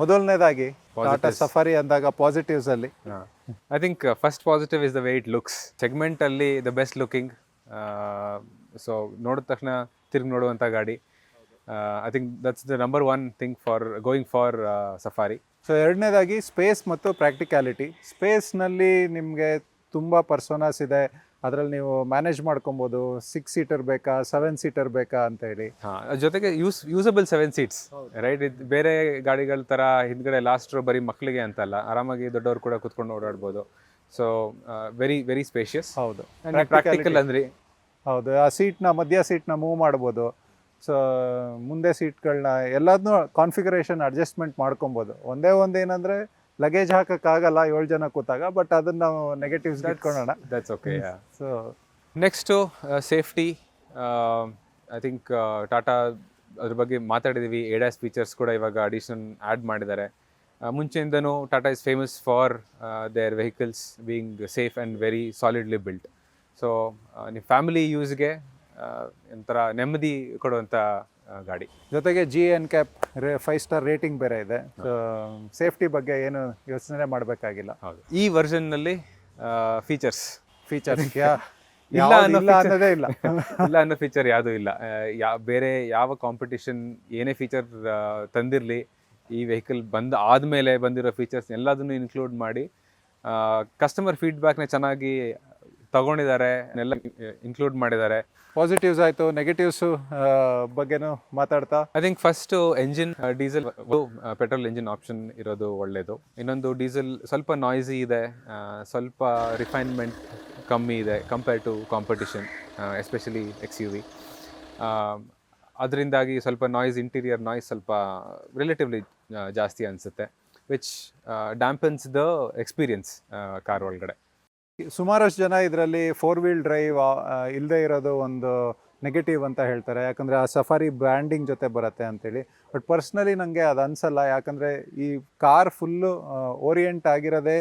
ಮೊದಲನೇದಾಗಿ ಟಾಟಾ ಸಫಾರಿ ಅಂದಾಗ ಪಾಸಿಟಿವ್ಸ್ ಅಲ್ಲಿ. I think first positive is the way it looks segment ಅಲ್ಲಿ ದ ಬೆಸ್ಟ್ ಲುಕಿಂಗ್ ಸೊ ನೋಡಿದ ತಕ್ಷಣ ತಿರುಗಿ ನೋಡುವಂಥ ಗಾಡಿ. I think that's the number one thing for going for Safari so ಎರಡನೇದಾಗಿ ಸ್ಪೇಸ್ ಮತ್ತು ಪ್ರಾಕ್ಟಿಕ್ಯಾಲಿಟಿ ಸ್ಪೇಸ್ನಲ್ಲಿ ನಿಮಗೆ ತುಂಬ ಪರ್ಸೋನಾಸ್ ಇದೆ. ಅದರಲ್ಲಿ ನೀವು ಮ್ಯಾನೇಜ್ ಮಾಡ್ಕೊಬೋದು. ಸಿಕ್ಸ್ ಸೀಟರ್ ಬೇಕಾ ಸೆವೆನ್ ಸೀಟರ್ ಬೇಕಾ ಅಂತ ಹೇಳಿ. ಜೊತೆಗೆ use usable seven seats right ಇದು ಬೇರೆ ಗಾಡಿಗಳ ಥರ ಹಿಂದ್ಗಡೆ ಲಾಸ್ಟ್ ಬರೀ ಮಕ್ಕಳಿಗೆ ಅಂತಲ್ಲ ಆರಾಮಾಗಿ ದೊಡ್ಡವರು ಕೂಡ ಕುತ್ಕೊಂಡು ಓಡಾಡ್ಬೋದು. ಸೊ ವೆರಿ ವೆರಿ ಸ್ಪೇಷಿಯಸ್ ಹೌದು. ಪ್ರಾಕ್ಟಿಕಲ್ ಅಂದ್ರಿ? ಹೌದು. ಆ ಸೀಟ್ನ ಮಧ್ಯ ಸೀಟ್ನ ಮೂವ್ ಮಾಡ್ಬೋದು. ಸೊ ಮುಂದೆ ಸೀಟ್ಗಳನ್ನ ಎಲ್ಲದನ್ನೂ ಕಾನ್ಫಿಗರೇಷನ್ ಅಡ್ಜಸ್ಟ್ಮೆಂಟ್ ಮಾಡ್ಕೊಬೋದು. ಒಂದೇ ಒಂದು ಏನಂದರೆ ಲಗೇಜ್ ಹಾಕೋಕ್ಕಾಗಲ್ಲ ಏಳು ಜನ ಕೂತಾಗ ಬಟ್ ಅದನ್ನ ನಾವು ನೆಗೆಟಿವ್ಸ್ ಇಟ್ಕೊಳ್ಳೋಣ. That's okay so next safety I think Tata ಅದ್ರ ಬಗ್ಗೆ ಮಾತಾಡಿದ್ದೀವಿ ಏಡಾಸ್ ಫೀಚರ್ಸ್ ಕೂಡ ಇವಾಗ ಅಡಿಷನ್ ಆ್ಯಡ್ ಮಾಡಿದ್ದಾರೆ. ಆ, ಮುಂಚೆಯಿಂದನೂ Tata is famous for their vehicles being safe and very solidly built so ನಿಮ್ಮ ಫ್ಯಾಮಿಲಿ ಯೂಸ್ಗೆ ಒಂಥರ ನೆಮ್ಮದಿ ಕೊಡುವಂಥ ಗಾಡಿ. ಜೊತೆಗೆ G N cap five star rating ಬೇರೆ ಇದೆ. ಸೇಫ್ಟಿ ಬಗ್ಗೆ ಏನು ಯೋಚನೆ ಮಾಡಬೇಕಾಗಿಲ್ಲ. ಈ ವರ್ಷನ್ನಲ್ಲಿ ಫೀಚರ್ಸ್ ಫೀಚರ್ಸ್ ಇಲ್ಲ ಅನ್ನೋದೇ ಇಲ್ಲ. ಇಲ್ಲ ಅನ್ನೋ ಫೀಚರ್ ಯಾವುದೂ ಇಲ್ಲ. ಯಾ ಬೇರೆ ಯಾವ ಕಾಂಪಿಟಿಷನ್ ಏನೇ ಫೀಚರ್ ತಂದಿರಲಿ ಈ ವೆಹಿಕಲ್ ಬಂದ ಆದಮೇಲೆ ಬಂದಿರೋ ಫೀಚರ್ಸ್ ಎಲ್ಲದನ್ನು ಇನ್ಕ್ಲೂಡ್ ಮಾಡಿ ಕಸ್ಟಮರ್ ಫೀಡ್ಬ್ಯಾಕ್ನ ಚೆನ್ನಾಗಿ ತಗೊಂಡಿದ್ದಾರೆ ಎಲ್ಲ ಇನ್ಕ್ಲೂಡ್ ಮಾಡಿದ್ದಾರೆ. ಪಾಸಿಟಿವ್ಸ್ ಆಯಿತು ನೆಗೆಟಿವ್ಸ್ ಬಗ್ಗೆನೂ ಮಾತಾಡ್ತಾ? I think first engine diesel petrol engine option ಇರೋದು ಒಳ್ಳೆಯದು ಇನ್ನೊಂದು ಡೀಸೆಲ್ ಸ್ವಲ್ಪ ನಾಯ್ಸಿ ಇದೆ ಸ್ವಲ್ಪ ರಿಫೈನ್ಮೆಂಟ್ ಕಮ್ಮಿ ಇದೆ compare to competition especially X U V ಅದರಿಂದಾಗಿ ಸ್ವಲ್ಪ ನಾಯ್ಸ್ ಇಂಟೀರಿಯರ್ ನಾಯ್ಸ್ ಸ್ವಲ್ಪ ರಿಲೇಟಿವ್ಲಿ ಜಾಸ್ತಿ ಅನಿಸುತ್ತೆ which dampens the experience car ಒಳಗಡೆ. ಸುಮಾರಷ್ಟು ಜನ ಇದರಲ್ಲಿ ಫೋರ್ ವೀಲ್ ಡ್ರೈವ್ ಇಲ್ಲದೆ ಇರೋದು ಒಂದು ನೆಗೆಟಿವ್ ಅಂತ ಹೇಳ್ತಾರೆ. ಯಾಕಂದರೆ ಆ ಸಫಾರಿ ಬ್ರ್ಯಾಂಡಿಂಗ್ ಜೊತೆ ಬರುತ್ತೆ ಅಂತೇಳಿ. ಬಟ್ ಪರ್ಸ್ನಲಿ ನನಗೆ ಅದು ಅನಿಸಲ್ಲ. ಯಾಕಂದರೆ ಈ ಕಾರ್ ಫುಲ್ಲು ಓರಿಯೆಂಟ್ ಆಗಿರೋದೇ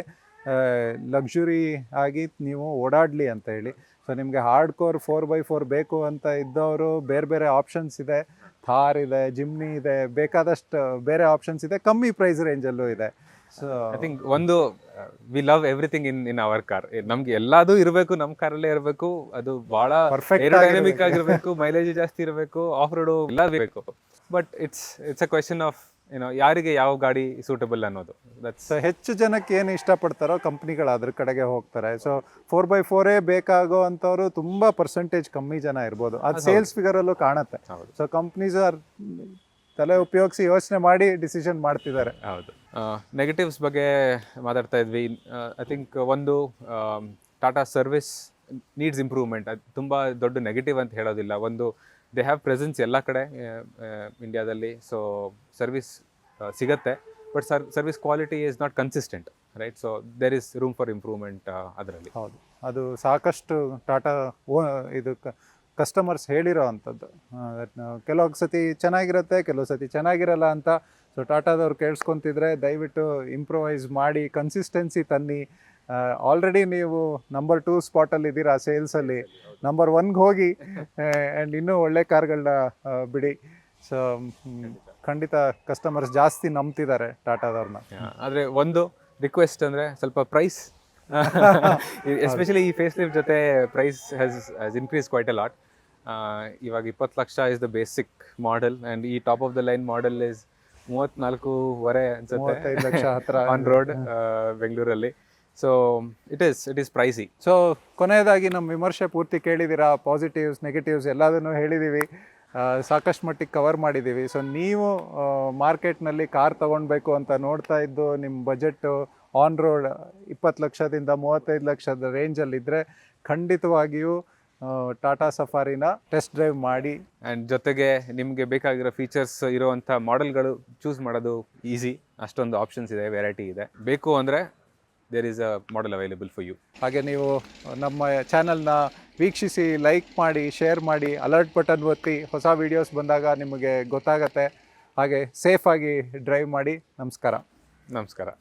ಲಕ್ಸುರಿ ಆಗಿ ನೀವು ಓಡಾಡಲಿ ಅಂತ ಹೇಳಿ. ಸೊ ನಿಮಗೆ hard core four by four ಬೇಕು ಅಂತ ಇದ್ದವರು ಬೇರೆ ಬೇರೆ ಆಪ್ಷನ್ಸ್ ಇದೆ. ಥಾರ್ ಇದೆ ಜಿಮ್ನಿ ಇದೆ, ಬೇಕಾದಷ್ಟು ಬೇರೆ ಆಪ್ಷನ್ಸ್ ಇದೆ. ಕಮ್ಮಿ ಪ್ರೈಸ್ ರೇಂಜಲ್ಲೂ ಇದೆ. ಸೊ ಐ ಥಿಂಕ್ ಒಂದು we love everything in in our car ನಮ್ಗೆ ಎಲ್ಲದೂ ಇರಬೇಕು ನಮ್ಮ ಕಾರಲ್ಲೇ ಇರಬೇಕು ಅದು ಬಹಳ ಪರ್ಫೆಕ್ಟ್ ಏರೋಡೈನಮಿಕ್ ಆಗಿರಬೇಕು. ಮೈಲೇಜ್ ಜಾಸ್ತಿ ಇರಬೇಕು ಆಫ್ ರೋಡು ಎಲ್ಲ ಬೇಕು. But it's it's a question of ಏನೋ ಯಾರಿಗೆ ಯಾವ ಗಾಡಿ ಸೂಟಬಲ್ ಅನ್ನೋದು. ದಟ್ಸ್ ಹೆಚ್ಚು ಜನಕ್ಕೆ ಏನು ಇಷ್ಟಪಡ್ತಾರೋ ಕಂಪ್ನಿಗಳು ಅದ್ರ ಕಡೆಗೆ ಹೋಗ್ತಾರೆ. ಸೊ ಫೋರ್ ಬೈ ಫೋರೇ ಬೇಕಾಗೋ ಅಂಥವ್ರು ತುಂಬ ಪರ್ಸೆಂಟೇಜ್ ಕಮ್ಮಿ ಜನ ಇರ್ಬೋದು. ಅದು ಸೇಲ್ಸ್ ಫಿಗರಲ್ಲೂ ಕಾಣುತ್ತೆ. ಸೊ ಕಂಪ್ನೀಸ್ ತಲೆ ಉಪಯೋಗಿಸಿ ಯೋಚನೆ ಮಾಡಿ ಡಿಸಿಷನ್ ಮಾಡ್ತಿದ್ದಾರೆ. ಹೌದು. ನೆಗೆಟಿವ್ಸ್ ಬಗ್ಗೆ ಮಾತಾಡ್ತಾ ಇದ್ವಿ. ಐ ಥಿಂಕ್ ಒಂದು ಟಾಟಾ ಸರ್ವಿಸ್ ನೀಡ್ಸ್ ಇಂಪ್ರೂವ್ಮೆಂಟ್ ಅದು ತುಂಬ ದೊಡ್ಡ ನೆಗೆಟಿವ್ ಅಂತ ಹೇಳೋದಿಲ್ಲ. ಒಂದು ದೇ ಹ್ಯಾವ್ ಪ್ರೆಸೆನ್ಸ್ ಎಲ್ಲ ಕಡೆ ಇಂಡಿಯಾದಲ್ಲಿ ಸೊ ಸರ್ವಿಸ್ ಸಿಗತ್ತೆ. But sir service quality is not consistent right so there is room for improvement ಅದರಲ್ಲಿ. ಹೌದು. ಅದು ಸಾಕಷ್ಟು ಟಾಟಾ ಓ, ಇದು ಕಸ್ಟಮರ್ಸ್ ಹೇಳಿರೋ ಅಂಥದ್ದು. ಕೆಲವು ಸತಿ ಚೆನ್ನಾಗಿರುತ್ತೆ ಕೆಲವು ಸತಿ ಚೆನ್ನಾಗಿರಲ್ಲ ಅಂತ ಸೊ ಟಾಟಾದವ್ರು ಕೇಳಿಸ್ಕೊತಿದ್ರೆ ದಯವಿಟ್ಟು ಇಂಪ್ರೂವೈಸ್ ಮಾಡಿ ಕನ್ಸಿಸ್ಟೆನ್ಸಿ ತನ್ನಿ. ಆಲ್ರೆಡಿ ನೀವು ನಂಬರ್ ಟೂ ಸ್ಪಾಟಲ್ಲಿ ಇದ್ದೀರಾ ಸೇಲ್ಸಲ್ಲಿ ನಂಬರ್ ಒನ್ಗೆ ಹೋಗಿ ಆ್ಯಂಡ್ ಇನ್ನೂ ಒಳ್ಳೆ ಕಾರ್ಗಳನ್ನ ಬಿಡಿ. ಸೊ ಖಂಡಿತ ಕಸ್ಟಮರ್ಸ್ ಜಾಸ್ತಿ ನಂಬ್ತಿದ್ದಾರೆ ಟಾಟಾದವ್ರನ್ನ ಆದರೆ ಒಂದು ರಿಕ್ವೆಸ್ಟ್ ಅಂದರೆ ಸ್ವಲ್ಪ ಪ್ರೈಸ್ ಎಸ್ಪೆಷಲಿ ಈ ಫೇಸ್ ಲಿಫ್ಟ್ ಜೊತೆ price has has increase quite a lot ಇವಾಗ ಇಪ್ಪತ್ತು lakh is the basic model and ಈ top of the line model is ಮೂವತ್ನಾಲ್ಕೂವರೆ ಅನ್ಸುತ್ತೆ. ಮೂವತ್ತೈದು ಲಕ್ಷ ಹತ್ರ ಆನ್ ರೋಡ್ ಬೆಂಗಳೂರಲ್ಲಿ. So it is it is pricey so ಕೊನೆಯದಾಗಿ ನಮ್ಮ ವಿಮರ್ಶೆ ಪೂರ್ತಿ ಕೇಳಿದ್ದೀರಾ ಪಾಸಿಟಿವ್ಸ್ ನೆಗೆಟಿವ್ಸ್ ಎಲ್ಲದನ್ನು ಹೇಳಿದ್ದೀವಿ ಸಾಕಷ್ಟು ಮಟ್ಟಿಗೆ ಕವರ್ ಮಾಡಿದ್ದೀವಿ ಸೊ ನೀವು ಮಾರ್ಕೆಟ್ನಲ್ಲಿ ಕಾರ್ ತೊಗೊಳ್ಬೇಕು ಅಂತ ನೋಡ್ತಾ ಇದ್ದು ನಿಮ್ಮ ಬಜೆಟ್ಟು ಆನ್ ರೋಡ್ ಇಪ್ಪತ್ತು ಲಕ್ಷದಿಂದ ಮೂವತ್ತೈದು ಲಕ್ಷದ ರೇಂಜಲ್ಲಿದ್ದರೆ ಖಂಡಿತವಾಗಿಯೂ ಟಾಟಾ ಸಫಾರಿನ ಟೆಸ್ಟ್ ಡ್ರೈವ್ ಮಾಡಿ. ಆ್ಯಂಡ್ ಜೊತೆಗೆ ನಿಮಗೆ ಬೇಕಾಗಿರೋ ಫೀಚರ್ಸ್ ಇರುವಂಥ ಮಾಡೆಲ್ಗಳು ಚೂಸ್ ಮಾಡೋದು ಈಸಿ ಅಷ್ಟೊಂದು ಆಪ್ಷನ್ಸ್ ಇದೆ ವೆರೈಟಿ ಇದೆ. ಬೇಕು ಅಂದರೆ there is a model available for you ಹಾಗೆ ನೀವು ನಮ್ಮ ಚಾನಲ್ನ ವೀಕ್ಷಿಸಿ ಲೈಕ್ ಮಾಡಿ ಶೇರ್ ಮಾಡಿ ಅಲರ್ಟ್ ಬಟನ್ ಒತ್ತಿ ಹೊಸ ವೀಡಿಯೋಸ್ ಬಂದಾಗ ನಿಮಗೆ ಗೊತ್ತಾಗತ್ತೆ. ಹಾಗೆ ಸೇಫಾಗಿ ಡ್ರೈವ್ ಮಾಡಿ. ನಮಸ್ಕಾರ. ನಮಸ್ಕಾರ.